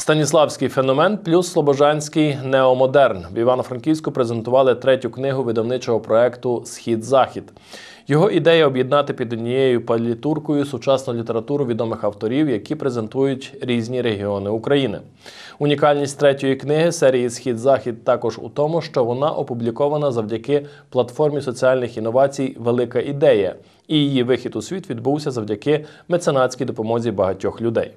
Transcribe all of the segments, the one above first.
Станіславський феномен плюс Слобожанський неомодерн в Івано-Франківську презентували третю книгу видавничого проекту Схід-Захід. Його ідея об'єднати під однією палітуркою сучасну літературу відомих авторів, які презентують різні регіони України. Унікальність третьої книги серії Схід-Захід також у тому, що вона опублікована завдяки платформі соціальних інновацій Велика ідея, і її вихід у світ відбувся завдяки меценатській допомозі багатьох людей.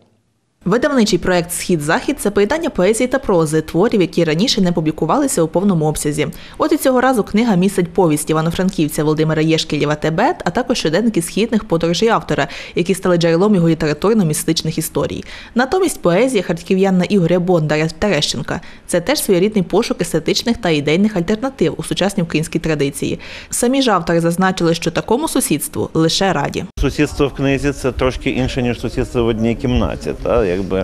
Видавничий проект Схід-Захід це поєднання поезії та прози, творів, які раніше не публікувалися у повному обсязі. От і цього разу книга містить повість івано-франківця Володимира Єшкілєва Тебет, а також щоденники східних подорожей автора, які стали джерелом його літературно-містичних історій. Натомість поезія харків'янна Ігоря Бондаря Терещенка це теж своєрідний пошук естетичних та ідейних альтернатив у сучасній українській традиції. Самі ж автори зазначили, що такому сусідству лише раді. Сусідство в книзі це трошки інше, ніж сусідство в одній кімнаті. Та? Якби,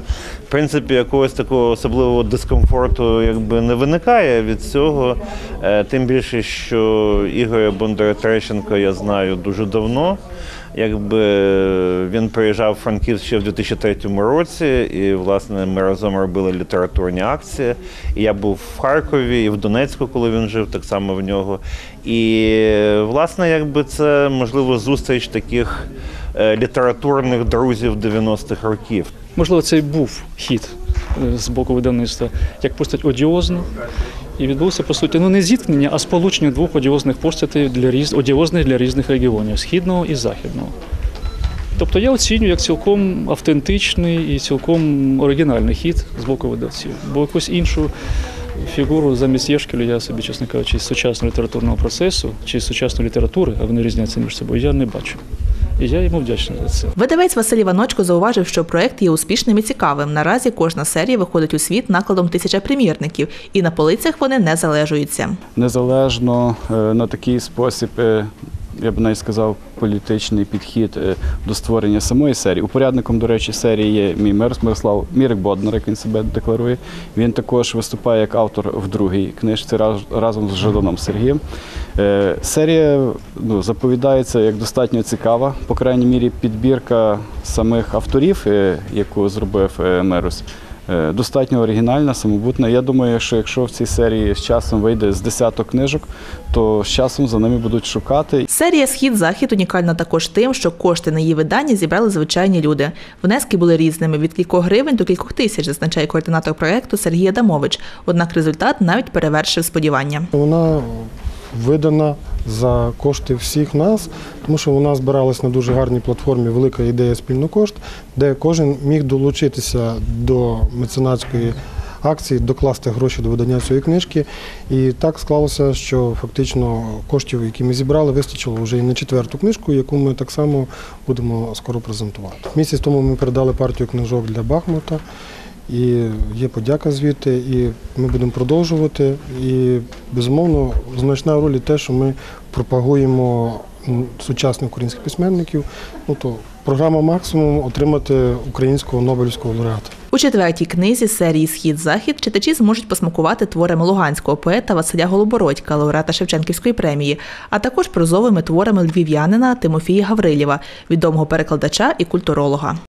в принципі, якогось такого особливого дискомфорту якби, не виникає від цього. Е, Тим більше, що Ігоря Бондаря Терещенка я знаю дуже давно. Якби він приїжджав в Франківськ ще в 2003 році, і власне ми разом робили літературні акції. І я був в Харкові і в Донецьку, коли він жив, так само в нього. І власне, якби це можливо зустріч таких е, літературних друзів 90-х років. Можливо, це і був хід е, з боку видавництва, як постать одіозна. І відбулося, по суті, ну не зіткнення, а сполучення двох одіозних постатей для різ... одіозних для різних регіонів східного і західного. Тобто я оцінюю як цілком автентичний і цілком оригінальний хід з боку видавців. Бо якусь іншу фігуру замість Єшкеля я собі, чесно кажучи, сучасного літературного процесу чи з сучасної літератури, а вони різняться між собою, я не бачу. І я йому вдячний за це. Видавець Василь Іваночко зауважив, що проект є успішним і цікавим. Наразі кожна серія виходить у світ накладом тисяча примірників, і на полицях вони не залежуються. незалежно е, на такий спосіб, е, я б навіть сказав, політичний підхід е, до створення самої серії. Упорядником, до речі, серії є мій мер Мирослав Мірик Боднар, як він себе декларує. Він також виступає як автор в другій книжці разом з Жаданом Сергієм. Е, Серія ну, заповідається як достатньо цікава, по крайній мірі, підбірка самих авторів, е, яку зробив Мерус. Е, Достатньо оригінальна, самобутна. Я думаю, що якщо в цій серії з часом вийде з десяток книжок, то з часом за ними будуть шукати. Серія Схід-Захід унікальна також тим, що кошти на її видання зібрали звичайні люди. Внески були різними від кількох гривень до кількох тисяч, зазначає координатор проекту Сергій Адамович. Однак результат навіть перевершив сподівання. Вона видана за кошти всіх нас, тому що вона збиралась на дуже гарній платформі Велика ідея спільнокошт, де кожен міг долучитися до меценатської акції, докласти гроші до видання цієї книжки. І так склалося, що фактично коштів, які ми зібрали, вистачило вже і на четверту книжку, яку ми так само будемо скоро презентувати. Місяць тому ми передали партію книжок для Бахмута. І є подяка звідти, і ми будемо продовжувати. І безумовно значна роль і те, що ми пропагуємо сучасних українських письменників. Ну то програма максимум отримати українського Нобелівського лауреата. У четвертій книзі серії Схід-Захід читачі зможуть посмакувати творами луганського поета Василя Голобородька, лауреата Шевченківської премії, а також прозовими творами львів'янина Тимофія Гаврилєва, відомого перекладача і культуролога.